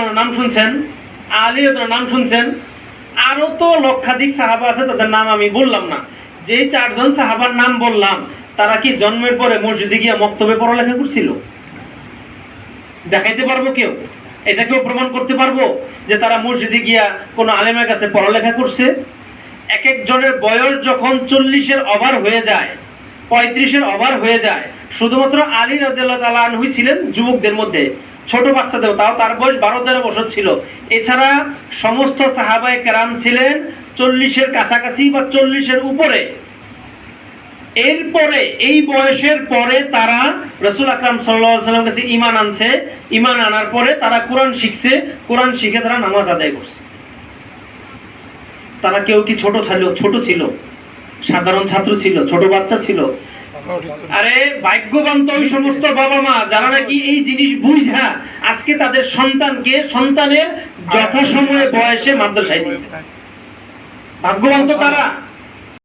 রাদিয়াল্লাহু নাম শুনছেন, আলী নাম শুনছেন আরও তো লক্ষাধিক সাহাবা আছে, তাদের নাম আমি বললাম না। যে চারজন সাহাবার নাম বললাম, তারা কি জন্মের পরে মসজিদে গিয়ে মক্তবে পড়ালেখা করছিল? দেখাইতে পারব কেউ? এটা কেউ প্রমাণ করতে পারব যে তারা মসজিদে গিয়া কোনো আলেমের কাছে পড়ালেখা করছে? এক একজনের বয়স যখন চল্লিশের ওভার হয়ে যায়, পঁয়ত্রিশের ওভার হয়ে যায়, শুধুমাত্র আলী আনহু ছিলেন যুবকদের মধ্যে। ছোট বাচ্চাদের, তাও তার বয়স বারো তেরো বছর ছিল। এছাড়া সমস্ত সাহাবায়ে কেরাম ছিলেন চল্লিশের কাছাকাছি বা চল্লিশের উপরে। এরপরে, এই বয়সের পরে তারা রসুল আকরাম সাল্লাম কাছে ইমান আনছে। ইমান আনার পরে তারা কোরআন শিখছে। কোরআন শিখে তারা নামাজ আদায় করছে। তারা কেউ কি ছোট ছিল? ছোট ছিল। সাধারণ ছাত্র ছিল? ছোট বাচ্চা ছিল? আরে ভাগ্যবান তো ওই সমস্ত বাবা মা, যারা নাকি এই জিনিস বুঝা আজকে তাদের সন্তানকে সন্তানের যথাসময়ে বয়সে মাদ্রাসায় দিচ্ছে ভাগ্যবান তো তারা।